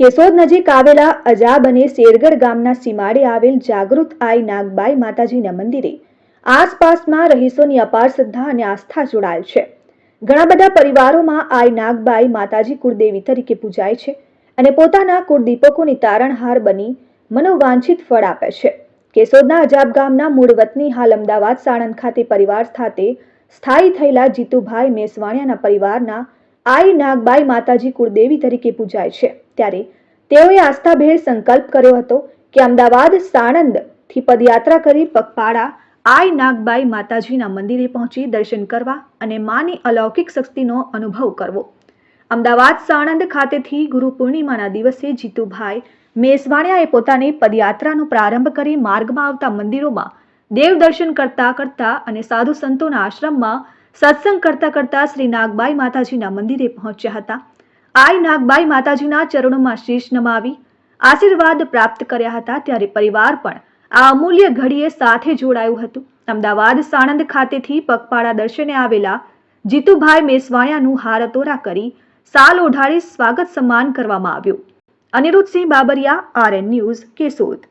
કેશોદ નજીક આવેલા અજાબ અને શેરગઢ ગામના સીમાડે આવેલ જાગૃત આઈ નાગબાઈ માતાજીના મંદિરે આસપાસમાં રહીશોની અપાર શ્રદ્ધા અને આસ્થા જોડાયેલ છે. ઘણા બધા પરિવારોમાં આઈ નાગબાઈ માતાજી કુળદેવી તરીકે પૂજાય છે અને પોતાના કુળદીપકોની તારણહાર બની મનોવાંછિત ફળ આપે છે. કેશોદના અજાબ ગામના મૂળ વતની હાલ અમદાવાદ સાણંદ ખાતે પરિવાર સાથે સ્થાયી થયેલા જીતુભાઈ મેસવાણિયાના પરિવારના આઈ નાગબાઈ માતાજી કુળદેવી તરીકે પૂજાય છે. ત્યારે તેઓએ આસ્થાભેર સંકલ્પ કર્યો હતો કે અમદાવાદ સાણંદથી પદયાત્રા કરી પગપાળા આઈ નાગબાઈ માતાજીના મંદિરે પહોંચી દર્શન કરવા અને માની અલૌકિક શક્તિનો અનુભવ કરવો. અમદાવાદ સાણંદ ખાતેથી ગુરુ પૂર્ણિમાના દિવસે જીતુભાઈ મેસવાણિયાએ પોતાની પદયાત્રાનો પ્રારંભ કરી માર્ગમાં આવતા મંદિરોમાં દેવ દર્શન કરતા કરતા અને સાધુ સંતોના આશ્રમમાં સત્સંગ કરતા કરતા શ્રી નાગબાઈ માતાજીના મંદિરે પહોંચ્યા હતા. આઈ નાગબાઈ માતાજીના ચરણોમાં શીશ નમાવી, આશીર્વાદ પ્રાપ્ત કર્યા હતા ત્યારે પરિવાર પણ આ અમૂલ્ય ઘડીએ સાથે જોડાયું હતું. અમદાવાદ સાણંદ ખાતેથી પગપાળા દર્શને આવેલા જીતુભાઈ મેસવાણિયાનું હારતોરા કરી સાલ ઓઢાડી સ્વાગત સન્માન કરવામાં આવ્યું. Aniruddhsinh Babariya, RN news, Keshod.